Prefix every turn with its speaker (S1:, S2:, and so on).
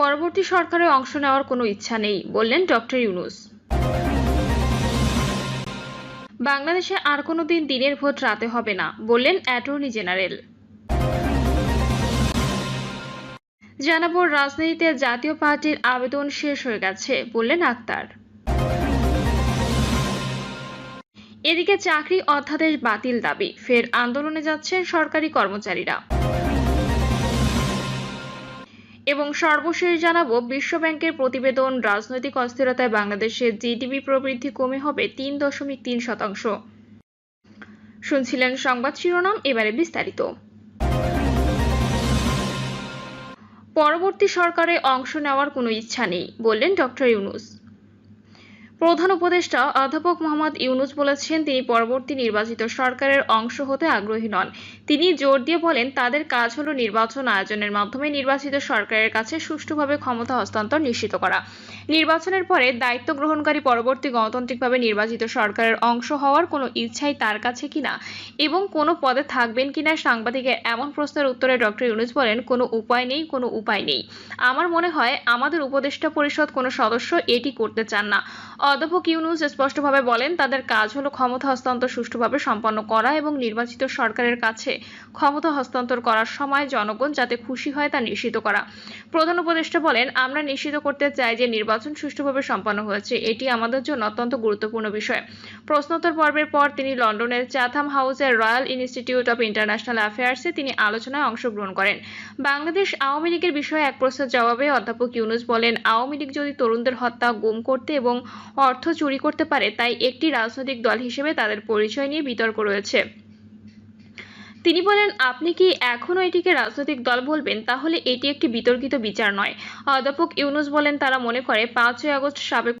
S1: পরবর্তী সরকারে অংশ নেওয়ার কোনো ইচ্ছা নেই, বললেন ডক্টর ইউনুস। বাংলাদেশে আর কোনো দিন দিনের ভোট রাতে হবে না, বললেন অ্যাটর্নি জেনারেল। জানাব, রাজনীতিতে জাতীয় পার্টির আবেদন শেষ হয়ে গেছে, বললেন আক্তার। এদিকে চাকরি অধ্যাদেশ বাতিল দাবি, ফের আন্দোলনে যাচ্ছেন সরকারি কর্মচারীরা। এবং সর্বশেষ জানাব, বিশ্বব্যাংকের প্রতিবেদন, রাজনৈতিক অস্থিরতায় বাংলাদেশের জিডিপি প্রবৃদ্ধি কমে হবে তিন দশমিক তিন শতাংশ। শুনছিলেন সংবাদ শিরোনাম, এবারে বিস্তারিত। পরবর্তী সরকারে অংশ নেওয়ার কোনো ইচ্ছা নেই, বললেন ডক্টর ইউনুস। প্রধান উপদেষ্টা অধ্যাপক মোহাম্মদ ইউনুস বলেছেন, তিনি পরবর্তী নির্বাচিত সরকারের অংশ হতে আগ্রহী নন। তিনি জোর দিয়ে বলেন, তাদের কাজ হলো নির্বাচন আয়োজনের মাধ্যমে নির্বাচিত সরকারের কাছে সুষ্ঠুভাবে ক্ষমতা হস্তান্তর নিশ্চিত করা। নির্বাচনের পরে দায়িত্ব গ্রহণকারী পরবর্তী গণতান্ত্রিকভাবে নির্বাচিত সরকারের অংশ হওয়ার কোনো ইচ্ছাই তার কাছে কিনা এবং কোনো পদে থাকবেন কিনা সাংবাদিকের এমন প্রশ্নের উত্তরে ডক্টর ইউনুস বলেন, কোনো উপায় নেই, কোনো উপায় নেই। আমার মনে হয়, আমাদের উপদেষ্টা পরিষদ কোনো সদস্য এটি করতে চান না। অধ্যাপক ইউনুস স্পষ্টভাবে বলেন, তাদের কাজ হলো ক্ষমতা হস্তান্তর সুষ্ঠুভাবে সম্পন্ন করা এবং নির্বাচিত সরকারের কাছে ক্ষমতা হস্তান্তর করার সময় জনগণ যাতে খুশি হয় তা নিশ্চিত করা। প্রধান উপদেষ্টা বলেন, আমরা নিশ্চিত করতে চাই যে নির্বাচন সুষ্ঠুভাবে সম্পন্ন হয়েছে। এটি আমাদের জন্য অত্যন্ত গুরুত্বপূর্ণ বিষয়। প্রশ্নোত্তর পর্বের পর তিনি লন্ডনের চাথাম হাউসের রয়্যাল ইনস্টিটিউট অব ইন্টারন্যাশনাল অ্যাফেয়ার্সে তিনি আলোচনায় অংশগ্রহণ করেন। বাংলাদেশ আওয়ামী লীগের বিষয়ে এক প্রশ্নের জবাবে অধ্যাপক ইউনুস বলেন, আওয়ামী লীগ যদি তরুণদের হত্যা, গুম করতে এবং অর্থ চুরি করতে পারে, তাই একটি রাজনৈতিক দল হিসেবে তাদের পরিচয় নিয়ে বিতর্ক রয়েছে। তিনি বলেন, আপনি কি এখনও এটিকে রাজনৈতিক দল বলবেন? তাহলে এটি একটি বিতর্কিত বিচার নয়। অধ্যাপক ইউনুস বলেন, তারা মনে করে, পাঁচই আগস্ট সাবেক